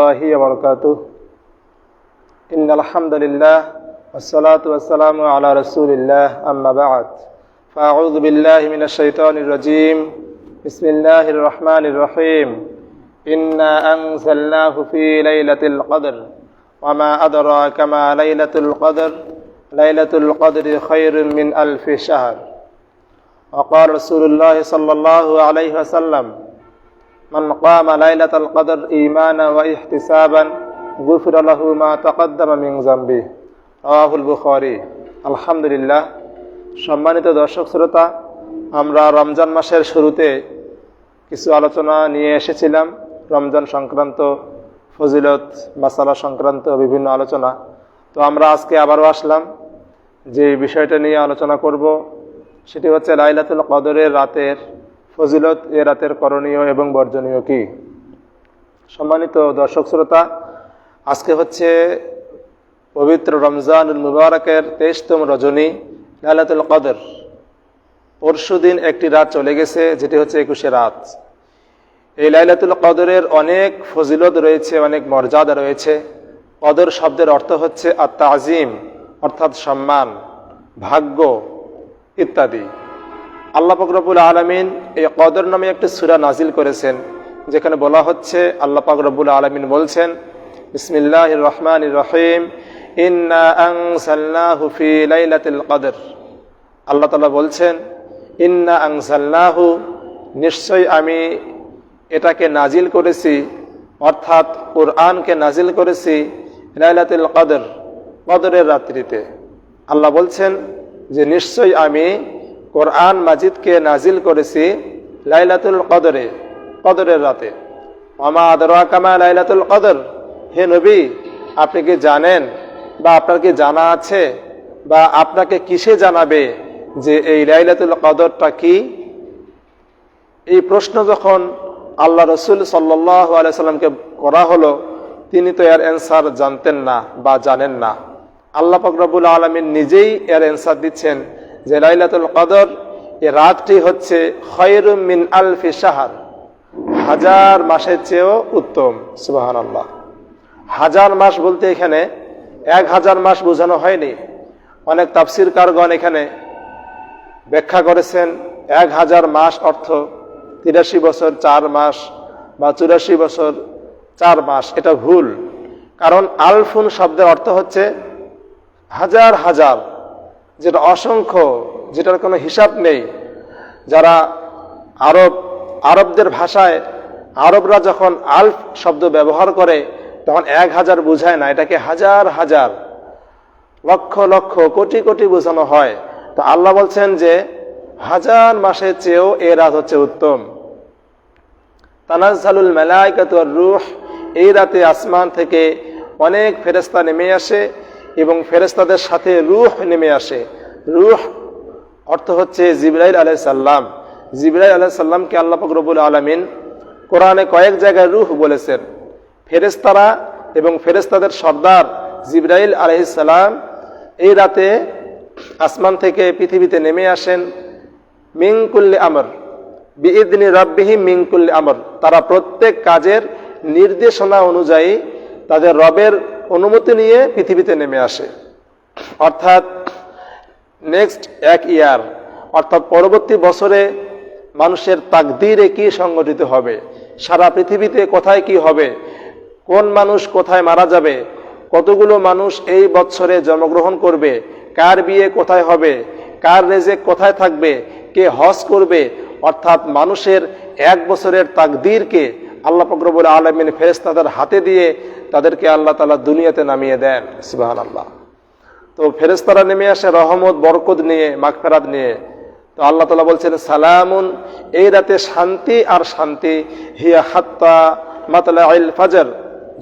الله وبركاته إن الحمد لله والصلاة والسلام على رسول الله أما بعد فأعوذ بالله من الشيطان الرجيم بسم الله الرحمن الرحيم إنا أنزلناه في ليلة القدر وما أدراك ما ليلة القدر ليلة القدر خير من ألف شهر وقال رسول الله صلى الله عليه وسلم من قام ليلة القدر إيمانا واحتسابا غفر له ما تقدم من ذنبه رواه البخاري الحمد لله সম্মানিত দর্শক শ্রোতা আমরা রমজান মাসের শুরুতে কিছু আলোচনা নিয়ে এসেছিলাম রমজান সংক্রান্ত ফজিলত মাসালা সংক্রান্ত বিভিন্ন আলোচনা তো আমরা আজকে আবারও আসলাম যে বিষয়টা নিয়ে আলোচনা করব সেটি হচ্ছে লাইলাতুল কদরের রাতের ফজিলত এ রাতের করণীয় এবং বর্জনীয় কি? সম্মানিত দর্শক শ্রোতা, আজকে হচ্ছে পবিত্র রমজানুল মুবারকের তেইশতম রজনী, লাইলাতুল কদর। পরশু দিন একটি রাত চলে গেছে, যেটি হচ্ছে একুশে রাত। এই লাইলাতুল কদরের অনেক ফজিলত রয়েছে, অনেক মর্যাদা রয়েছে। কদর শব্দের অর্থ হচ্ছে আত্মা আজিম অর্থাৎ সম্মান, ভাগ্য, ইত্যাদি। আল্লাহ ফকরবুল আলমিন এই কদর নামে একটি সুরা নাজিল করেছেন, যেখানে বলা হচ্ছে, আল্লাহ ফকরবুল আলমিন বলছেন বিসমিল্লাহ রহমান রহিম কদর। আল্লাহ তালা বলছেন, ইন্না আংসাল্লাহু নিশ্চয় আমি এটাকে নাজিল করেছি, অর্থাৎ কোরআনকে নাজিল করেছি লাইলাতুল কদর, কদরের রাত্রিতে। আল্লাহ বলছেন যে নিশ্চয় আমি কোরআন মাজিদকে নাজিল করেছি লাইলাতুল কদরে, কদরের রাতে। আমা আদরা কামা লাইলাতুল কদর? হে নবী, আপনি কি জানেন বা আপনার কি জানা আছে বা আপনাকে কিসে জানাবে যে এই লাইলাতুল কদরটা কি? এই প্রশ্ন যখন আল্লাহ রসুল সাল্লাহ আলাইসাল্লামকে করা হলো, তিনি তো এর অ্যান্সার জানতেন না বা জানেন না। আল্লাহ ফকরাবুল আলমিন নিজেই এর অ্যান্সার দিচ্ছেন যে লাইলাতুল কদর, এ রাতটি হচ্ছে মিন আলফি সাহার হাজার মাসের চেয়েও উত্তম সুবাহান আল্লাহ হাজার মাস বলতে এখানে এক হাজার মাস বোঝানো হয়নি। অনেক তাফসির কারগণ এখানে ব্যাখ্যা করেছেন, এক হাজার মাস অর্থ তিরাশি বছর চার মাস বা চুরাশি বছর চার মাস, এটা ভুল। কারণ আলফুন শব্দের অর্থ হচ্ছে হাজার হাজার। যেটা অসংখ্য, যেটার কোনো হিসাব নেই। যারা আরব, আরবদের ভাষায় আরবরা যখন আলফ শব্দ ব্যবহার করে, তখন এক হাজার বোঝায় না, এটাকে হাজার হাজার, লক্ষ লক্ষ, কোটি কোটি বোঝানো হয়। তো আল্লাহ বলছেন যে, হাজার মাসের চেয়েও এ রাত হচ্ছে উত্তম। তানাজালুল মেলাইকাত রুহ, এই রাতে আসমান থেকে অনেক ফেরেস্তা নেমে আসে। এবং ফেরেস্তাদের সাথে রুহ নেমে আসে। রুহ অর্থ হচ্ছে জিবরাইল আলাই সাল্লাম জিবরাইল আলাই সাল্লামকে আল্লাহ ফকরবুল আলমিন কোরআনে কয়েক জায়গায় রুহ বলেছেন। ফেরেস্তারা এবং ফেরেস্তাদের সর্দার জিবরাইল আলহিসাল্লাম এই রাতে আসমান থেকে পৃথিবীতে নেমে আসেন। মিংকুল্লি আমর, বিইদনি রব্বিহি মিংকুল্লি আমর। তারা প্রত্যেক কাজের নির্দেশনা অনুযায়ী তাদের রবের অনুমতি নিয়ে পৃথিবীতে নেমে আসে। অর্থাৎ নেক্সট এক ইয়ার অর্থাৎ পরবর্তী বছরে মানুষের তাকদিরে কি সংগঠিত হবে? সারা পৃথিবীতে কোথায় কি হবে? কোন মানুষ কোথায় মারা যাবে? কতগুলো মানুষ এই বছরে জন্মগ্রহণ করবে? কার বিয়ে কোথায় হবে? কার রেজে কোথায় থাকবে? কে হজ করবে? অর্থাৎ মানুষের এক বছরের তাকদীরকে আল্লাহ ফকরবুল আলমিন ফেরেস্তাদের হাতে দিয়ে তাদেরকে আল্লাহ তালা দুনিয়াতে নামিয়ে দেন। সুবাহান আল্লাহ তো ফেরেস্তারা নেমে আসে রহমত, বরকত নিয়ে, মাগফেরাত নিয়ে। তো আল্লাহ তালা বলছেন, সালামুন, এই রাতে শান্তি আর শান্তি। হিয়া হাত্তা মাতলা আইল ফাজর।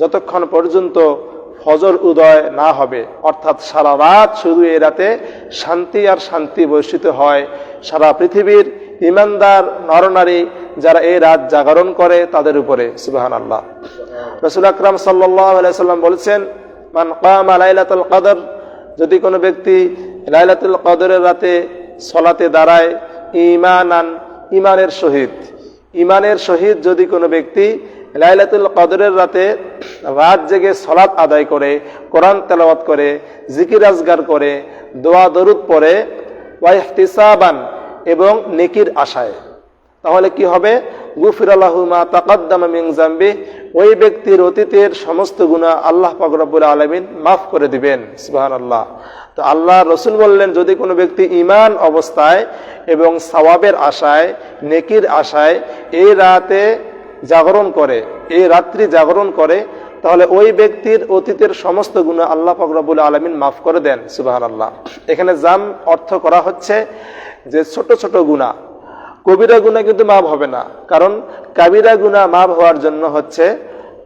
যতক্ষণ পর্যন্ত ফজর উদয় না হবে, অর্থাৎ সারা রাত শুধু এই রাতে শান্তি আর শান্তি বর্ষিত হয়, সারা পৃথিবীর ইমানদার নরনারী যারা এই রাত জাগরণ করে তাদের উপরে সুবাহান আল্লাহ রসুল আকরাম সাল্লাম বলছেন, মান কাম লাইলাতুল কদর যদি কোনো ব্যক্তি লাইলাতুল কদরের রাতে সলাতে দাঁড়ায় ইমানান ইমানের শহীদ ইমানের শহীদ যদি কোনো ব্যক্তি লাইলাতুল কদরের রাতে রাত জেগে সলাৎ আদায় করে, কোরআন তেলাওয়াত করে, জিকির আজগার করে, দোয়া দরুদ পড়ে ওয়াইহতিসাবান এবং নেকির আশায়। তাহলে কি হবে? গুফির আল্লাহুমা তাকাদ্দামা ওই ব্যক্তির অতীতের সমস্ত গুণা আল্লাহ পাকরাবুল আলমিন মাফ করে দিবেন। সুবাহান আল্লাহ তো আল্লাহ রসুল বললেন, যদি কোনো ব্যক্তি ইমান অবস্থায় এবং সওয়াবের আশায়, নেকির আশায় এই রাতে জাগরণ করে এই রাত্রি জাগরণ করে, তাহলে ওই ব্যক্তির অতীতের সমস্ত গুণ আল্লাহ ফকরাবুল আলমিন মাফ করে দেন। সুবাহান আল্লাহ এখানে জাম অর্থ করা হচ্ছে যে ছোট ছোট গুণা কবিরা গুণা কিন্তু মাফ হবে না। কারণ কাবিরা গুণা মাফ হওয়ার জন্য হচ্ছে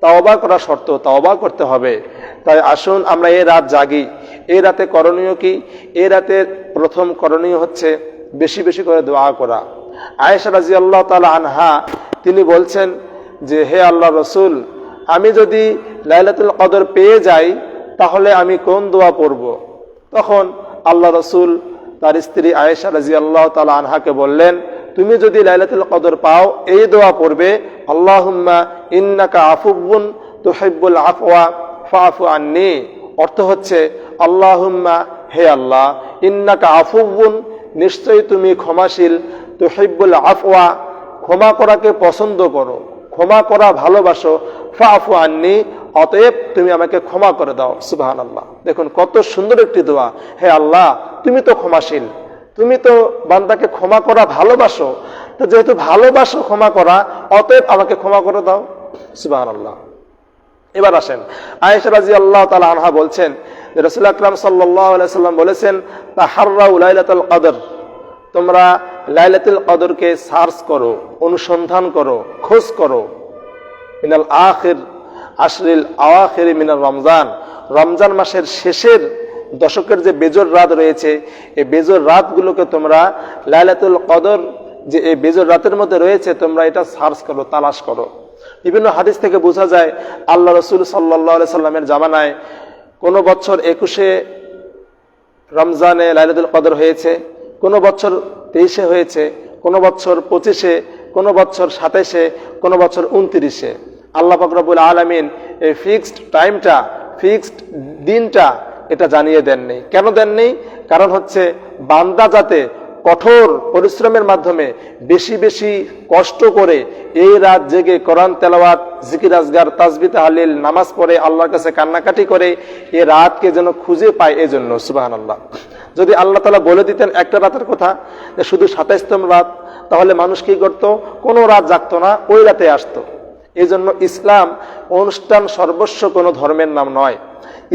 তাওবা করা শর্ত, তাওবা করতে হবে। তাই আসুন আমরা এই রাত জাগি। এই রাতে করণীয় কি? এই রাতের প্রথম করণীয় হচ্ছে বেশি বেশি করে দোয়া করা। আয়েশা রাজি আল্লাহ তালা আনহা, তিনি বলছেন যে, হে আল্লাহ রসুল, আমি যদি লাইলাতুল কদর পেয়ে যাই, তাহলে আমি কোন দোয়া পড়ব? তখন আল্লাহ রসুল তার স্ত্রী আয়েশা রাজি আল্লাহ তালা আনহাকে বললেন তুমি যদি লাইলাতুল কদর পাও, এই দোয়া পড়বে, আল্লাহুম্মা ইন্নাকা আফুবুন তুহিব্বুল আফওয়া ফাফু আন্নি। অর্থ হচ্ছে, আল্লাহুম্মা, হে আল্লাহ, ইন্নাকা আফুবুন নিশ্চয়ই তুমি ক্ষমাশীল, তুহিব্বুল আফওয়া, ক্ষমা করাকে পছন্দ করো, ক্ষমা করা ভালোবাসো ফাফু আন্নি, অতএব তুমি আমাকে ক্ষমা করে দাও। সুবাহান আল্লাহ দেখুন, কত সুন্দর একটি দোয়া। হে আল্লাহ, তুমি তো ক্ষমাশীল তুমি তো বান্দাকে ক্ষমা করা ভালোবাসো, তো যেহেতু ভালোবাসো ক্ষমা করা, অতএব আমাকে ক্ষমা করে দাও। সুবাহান আল্লাহ এবার আসেন। আয়েশা রাজি আল্লাহ তালা আনহা বলছেন, রসুল আকরাম সাল্লাম বলেছেন তা হার্রা লাইলাতুল কদর। তোমরা লাইলাতুল কদরকে সার্চ করো, অনুসন্ধান করো, খোঁজ করো। মিনাল আখির, আশরিল আওয়াখির মিনাল রমজান। রমজান মাসের শেষের দশকের যে বেজর রাত রয়েছে, এই বেজর রাতগুলোকে তোমরা লাইলাতুল কদর, যে এই বেজর রাতের মধ্যে রয়েছে, তোমরা এটা সার্চ করো, তালাশ করো। বিভিন্ন হাদিস থেকে বোঝা যায়, আল্লাহ রসুল সাল্লাহ সাল্লামের জামানায় কোনো বছর একুশে রমজানে লাইলাতুল কদর হয়েছে, কোনো বছর তেইশে হয়েছে, কোনো বছর পঁচিশে, কোনো বছর সাতাইশে, কোনো বছর উনত্রিশে। আল্লাহ ফকরবুল আলমিন এই ফিক্সড টাইমটা ফিক্সড দিনটা এটা জানিয়ে দেননি। কেন দেননি? কারণ হচ্ছে বান্দা যাতে কঠোর পরিশ্রমের মাধ্যমে বেশি বেশি কষ্ট করে এই রাত জেগে কোরআন, তেলাওয়াত, জিকির, আজগার, তাজবি, তাহলিল, নামাজ পড়ে আল্লাহর কাছে কান্নাকাটি করে এই রাতকে যেন খুঁজে পায় এই জন্য সুবাহান আল্লাহ যদি আল্লাহ তালা বলে দিতেন একটা রাতের কথা, যে শুধু সাতাইশতম রাত, তাহলে মানুষ কি করতো? কোনো রাত জাগতো না, ওই রাতে আসতো। এই জন্য ইসলাম অনুষ্ঠান সর্বস্ব কোনো ধর্মের নাম নয়।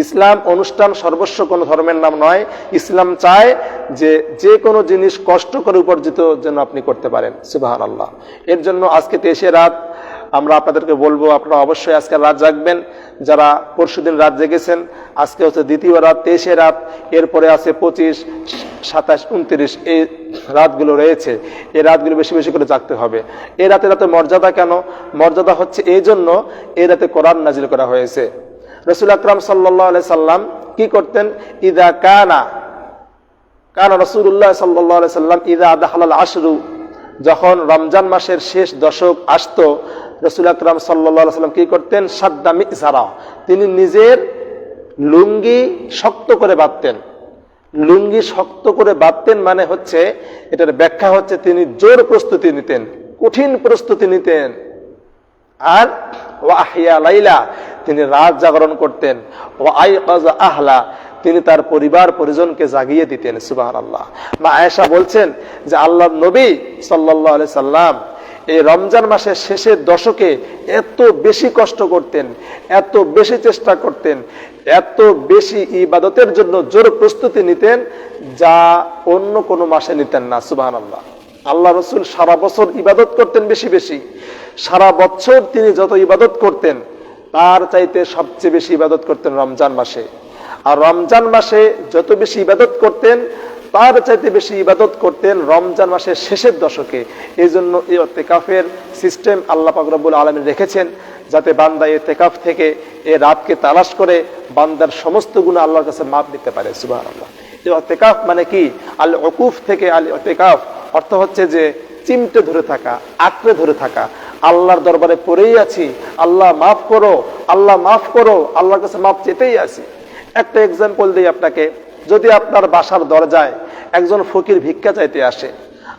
ইসলাম অনুষ্ঠান সর্বস্ব কোনো ধর্মের নাম নয়। ইসলাম চায় যে যে কোনো জিনিস কষ্ট করে উপার্জিত যেন আপনি করতে পারেন। সুবাহান আল্লাহ এর জন্য আজকে তেইশে রাত আমরা আপনাদেরকে বলব, আপনারা অবশ্যই আজকে রাত জাগবেন। যারা পরশুদিন রাত জেগেছেন, আজকে হচ্ছে দ্বিতীয় রাত, তেইশে রাত, এরপরে আছে পঁচিশ, সাতাশ, উনত্রিশ, এই রাতগুলো রয়েছে। এই রাতগুলো বেশি বেশি করে জাগতে হবে। এই রাতে রাতে মর্যাদা কেন? মর্যাদা হচ্ছে এই জন্য এই রাতে কোরআন নাজিল করা হয়েছে। রসুল আকরাম সাল্লাহ সাল্লাম কি করতেন? ইদা কানা কানা রসুল্লাহ সাল্লাহ সাল্লাম ইদা আদাহাল আশরু যখন রমজান মাসের শেষ দশক আসতো, রসুল আকরাম সাল্লাহ সাল্লাম কি করতেন? সাদ্দামি ইসারা তিনি নিজের লুঙ্গি শক্ত করে বাঁধতেন। লুঙ্গি শক্ত করে বাঁধতেন মানে হচ্ছে, এটার ব্যাখ্যা হচ্ছে তিনি জোর প্রস্তুতি নিতেন, কঠিন প্রস্তুতি নিতেন। আর ও আহিয়া লাইলা, তিনি রাত জাগরণ করতেন। ও আই আহলা, তিনি তার পরিবার পরিজনকে জাগিয়ে দিতেন সুবাহ আল্লাহ মা আয়েশা বলছেন যে আল্লাহ নবী সাল্লাহ আলি সাল্লাম এই রমজান মাসের শেষের দশকে এত বেশি কষ্ট করতেন, এত বেশি চেষ্টা করতেন, এত বেশি ইবাদতের জন্য জোর প্রস্তুতি নিতেন যা অন্য কোনো মাসে নিতেন না সুবাহ আল্লাহ আল্লাহ রসুল সারা বছর ইবাদত করতেন বেশি বেশি। সারা বছর তিনি যত ইবাদত করতেন, তার চাইতে সবচেয়ে বেশি ইবাদত করতেন রমজান মাসে। আর রমজান মাসে যত বেশি ইবাদত করতেন, তার চাইতে বেশি ইবাদত করতেন রমজান মাসের শেষের দশকে। এই জন্য এই তেকাফের সিস্টেম আল্লাহ পাকরবুল আলমী রেখেছেন, যাতে বান্দা এ তেকাফ থেকে এ রাতকে তালাশ করে বান্দার সমস্ত গুণ আল্লাহর কাছে মাপ নিতে পারে সুবাহ আল্লাহ মানে কি? আল অকুফ থেকে আল অতেকাফ অর্থ হচ্ছে যে চিমটে ধরে থাকা, আঁকড়ে ধরে থাকা। আল্লাহর দরবারে পড়েই আছি। আল্লাহ মাফ করো, আল্লাহ মাফ করো, আল্লাহর কাছে মাফ চেতেই আছি। একটা এক্সাম্পল দিই আপনাকে। যদি আপনার বাসার দরজায় একজন ফকির ভিক্ষা চাইতে আসে,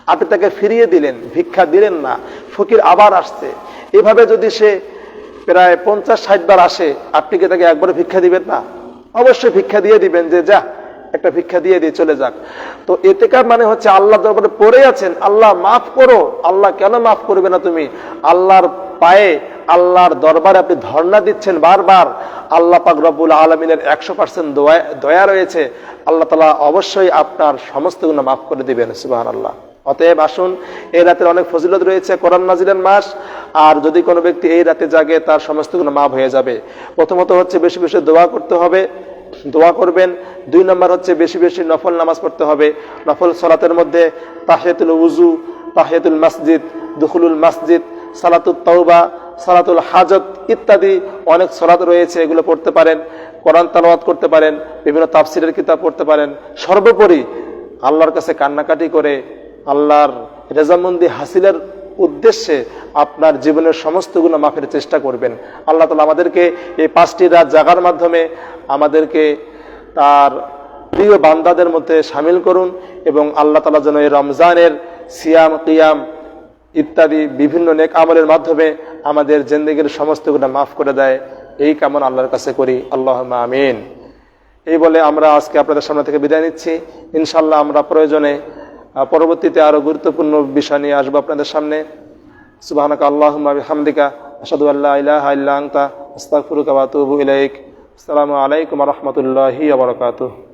আপনি তাকে ফিরিয়ে দিলেন, ভিক্ষা দিলেন না, ফকির আবার আসছে। এভাবে যদি সে প্রায় পঞ্চাশ, ষাট বার আসে, আপনি কি তাকে একবার ভিক্ষা দিবেন না? অবশ্যই ভিক্ষা দিয়ে দিবেন যে, যা একটা ভিক্ষা দিয়ে দিয়ে চলে যাক। তো এতেকার মানে হচ্ছে আল্লাহ দরবারে পড়ে আছেন, আল্লাহ মাফ করো, আল্লাহ কেন মাফ করবে না তুমি? আল্লাহর পায়ে, আল্লাহর দরবারে আপনি ধর্ণা দিচ্ছেন বারবার। আল্লাহ পাক রব্বুল আলমিনের একশো পার্সেন্ট দয়া রয়েছে। আল্লাহ তালা অবশ্যই আপনার সমস্ত গুণ মাফ করে দিবেন সুবাহ আল্লাহ অতএব আসুন, এই রাতের অনেক ফজিলত রয়েছে, কোরআন নাজিরের মাস। আর যদি কোনো ব্যক্তি এই রাতে জাগে, তার সমস্ত গুণ মাফ হয়ে যাবে। প্রথমত হচ্ছে বেশি বেশি দোয়া করতে হবে। দোয়া করবেন। দুই নম্বর হচ্ছে বেশি বেশি নফল নামাজ পড়তে হবে। নফল সলাতের মধ্যে তাহিয়াতুল উজু তাহিয়াতুল মসজিদ, দুখুলুল মসজিদ সালাতুল তৌবা সালাতুল হাজত ইত্যাদি অনেক সলাত রয়েছে, এগুলো পড়তে পারেন। কোরআন তালাওয়াত করতে পারেন, বিভিন্ন তাফসিরের কিতাব পড়তে পারেন। সর্বোপরি আল্লাহর কাছে কান্নাকাটি করে আল্লাহর রেজামন্দি হাসিলের উদ্দেশ্যে আপনার জীবনের সমস্ত মাফের চেষ্টা করবেন। আল্লাহ তালা আমাদেরকে এই পাঁচটি রাত জাগার মাধ্যমে আমাদেরকে তার প্রিয় বান্দাদের মধ্যে সামিল করুন এবং আল্লাহ তালা যেন এই রমজানের সিয়াম, কিয়াম ইত্যাদি বিভিন্ন নেক আমলের মাধ্যমে আমাদের জিন্দগির সমস্ত গুণা মাফ করে দেয়। এই কামন আল্লাহর কাছে করি। আল্লাহ আমিন। এই বলে আমরা আজকে আপনাদের সামনে থেকে বিদায় নিচ্ছি। ইনশাল্লাহ আমরা প্রয়োজনে পরবর্তীতে আরও গুরুত্বপূর্ণ বিষয় নিয়ে আসব আপনাদের সামনে। সুবাহানক আল্লাহ হামদিকা আসাদু আল্লাহ ইলাহা আস্তাগফিরুকা ওয়া আতুবু ইলাইক। আসসালামু আলাইকুম রহমতুল্লাহি বারাকাতুহু।